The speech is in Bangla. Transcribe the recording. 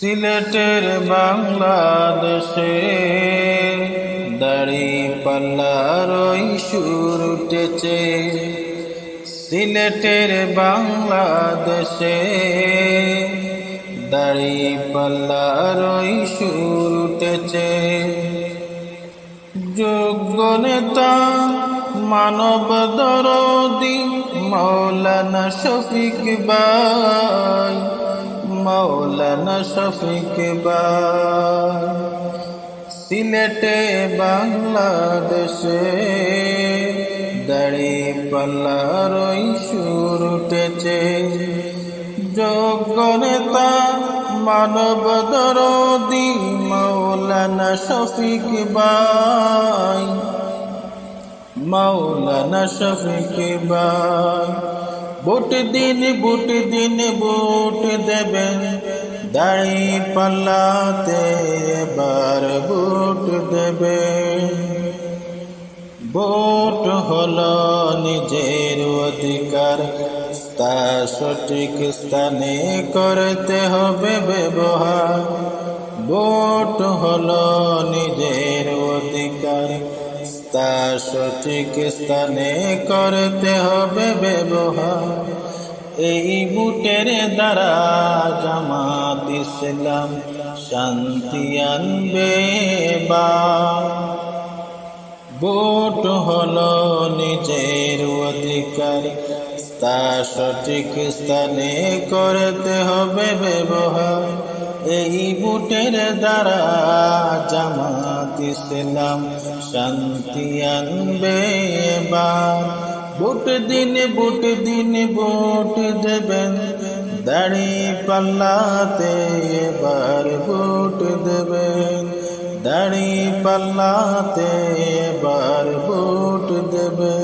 সিলেটের বাংলাদেশে দাড়ি পাল্লার সুর উঠেছে। সিলেটের বাংলাদেশে দাড়ি পাল্লার সুর উঠেছে। যোগ্য নেতা, মানব দরদি, মৌলানা শফিক বাই মৌলানা শফিক সিলেটে বাংলাদেশে দাড়ি পাল্লার সুর উঠেছে। যোগ্য নেতা মানব দরদি মৌলানা শফিক বাই মৌলানা শফিক বাই বুট দিন বুট দিন, বুট দেবেন দাড়ি পাল্লাতে এবার বুট দেবেন ভোট হলো নিজের অধিকার, তা সঠিক স্থানে করতে হবে ব্যবহার। ভোট হলো নিজের অধিকার তা সঠিক স্থানে করতে হবে ব্যবহার। এই বুটের দ্বারা জামাত ইসলাম শান্তি আনবে বা। বুট হল নিজের অধিকার তা সঠিক স্থানে করতে হবে ব্যবহার। এই বুটের দ্বারা জামাত ইসলাম শান্তি আনবে এবার। বুট দিন বুট দিন, বুট দেবেন। দাড়ি পাল্লাতে এবার বুট দেবেন। দাড়ি পাল্লাতে এবার বুট দেবেন।